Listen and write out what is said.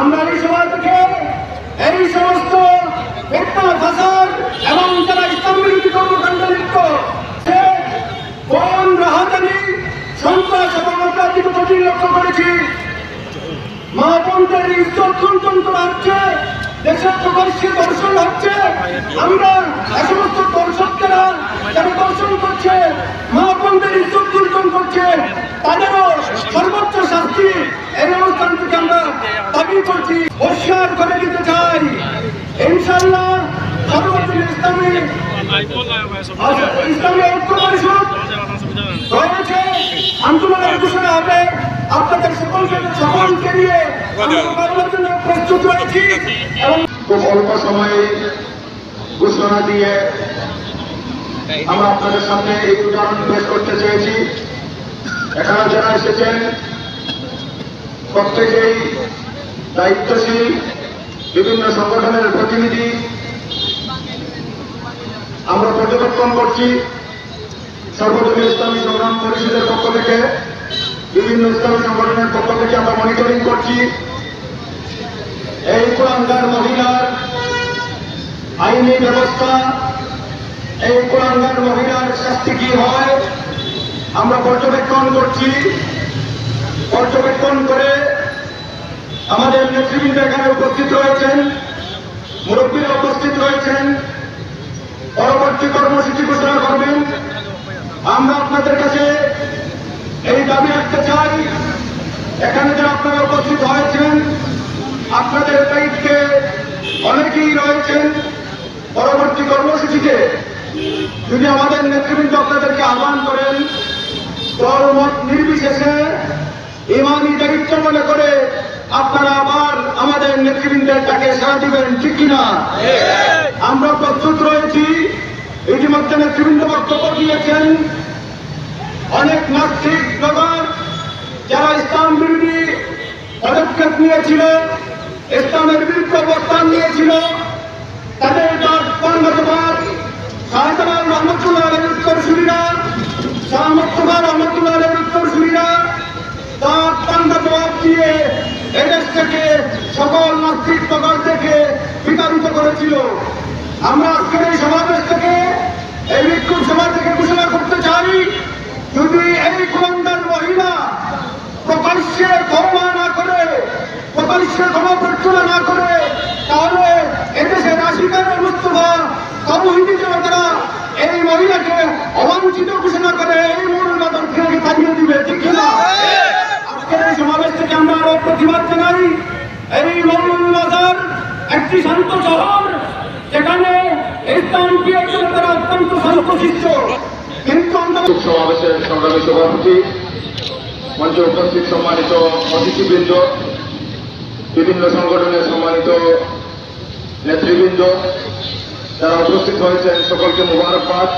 আমরা এই সময় থেকে এই সমস্ত ফিরতা ফাসাদ এবং যারা ইসলাম বিরোধী কর্মকাণ্ড লিপ্ত সে কোন রাহাজানি সন্ত্রাস এবং অত্যাধিক প্রতি লক্ষ্য করেছি মা বোনদের ইজ্জত লুণ্ঠন করা হচ্ছে, দেশের প্রকাশ্যে দর্শন হচ্ছে। আমরা এ সমস্ত দর্শকরা যারা দর্শন করছে? মা বোনদের ইজ্জত লুণ্ঠন করছে। তাদেরও সর্বোচ্চ শাস্তি এই অনুষ্ঠান থেকে আমরা দাবি করছি করে দিতে চাই। ইনশাল্লাহ সর্বোচ্চ ইসলামী ইসলামী ঐক্য পরিষদ রয়েছে, আন্দোলনের ঘোষণা হবে। আপনাদের সকলকে সকলকে নিয়ে আমরা প্রস্তুত রয়েছি। খুব অল্প সময়ে ঘোষণা দিয়ে আমরা আপনাদের সামনে এই উদাহরণ পেশ করতে চেয়েছি। এখানে যারা এসেছেন প্রত্যেকেই দায়িত্বশীল বিভিন্ন সংগঠনের প্রতিনিধি। আমরা পর্যবেক্ষণ করছি সর্বদলীয় ইসলামী সংগ্রাম পরিষদের পক্ষ থেকে। বিভিন্ন ইসলামী সংগঠনের পক্ষ থেকে আমরা মনিটরিং করছি। এই কোরআনগার মহিলার আইনি ব্যবস্থা, এই কোরআনগার মহিলার শাস্তি কি হয়, আমরা পর্যবেক্ষণ করছি। পর্যবেক্ষণ করে আমাদের নেতৃবৃন্দ এখানে উপস্থিত রয়েছেন, মুরব্বীরা উপস্থিত রয়েছেন। পরবর্তী কর্মসূচি ঘোষণা করবেন। আমরা আপনাদের কাছে দাবি রাখতে চাই। এখানে যে আপনারা উপস্থিত হয়েছেন আপনাদের দায়িত্বে অনেকেই রয়েছেন। পরবর্তী কর্মসূচিতে যদি আমাদের নেতৃবৃন্দ আপনাদেরকে আহ্বান করেন দলমত নির্বিশেষে ইমানি দায়িত্ব মনে করে আপনারা আবার আমাদের নেতৃবৃন্দের ডাকে সাড়া দিবেন ঠিক কিনা? আমরা প্রস্তুত রয়েছি। ইতিমধ্যে নেতৃবৃন্দ বক্তব্য দিয়েছেন। অনেক নাস্তিক ব্লগার যারা ইসলাম বিরোধী পদক্ষেপ নিয়েছিল, ইসলামের বিরুদ্ধে অবস্থান নিয়েছিল, তাদের গতবার শাহজালাল রহমতুল্লাহ উত্তর শুনিরা শাহ রহমতুল্লাহ উত্তর শুনিরা তার জবাব দিয়ে এদেশ থেকে সকল নাস্তিক ব্লগার থেকে বিতাড়িত করেছিল। আমরা আজকের এই সমাবেশ থেকে এই বিক্ষোভ সভা থেকে ঘোষণা করতে চাই যদি এই কুলন্দার মহিলা প্রকাশ্যে ক্ষমা না করে প্রকাশ্যে ক্ষমা প্রার্থনা না করে, তাহলে এদেশের আশিকারের মুস্তফা তবহিদি জনতারা এই মহিলাকে অবাঞ্ছিত ঘোষণা করে এই মূল বাদল থেকে তাড়িয়ে দিবে, ঠিক কিনা আজকের এই সমাবেশ থেকে আমরা আরও প্রতিবাদ জানাই, এই মৌলুল বাজার একটি শান্ত শহর, যেখানে ইসলাম প্রিয় জনতারা অত্যন্ত শান্তশিষ্ট কিন্তু আমরা সমাবেশের সংগ্রামী সভাপতি মঞ্চে উপস্থিত সম্মানিত অতিথিবৃন্দ বিভিন্ন সংগঠনের সম্মানিত নেতৃবৃন্দ যারা উপস্থিত হয়েছেন সকলকে মোবারকবাদ।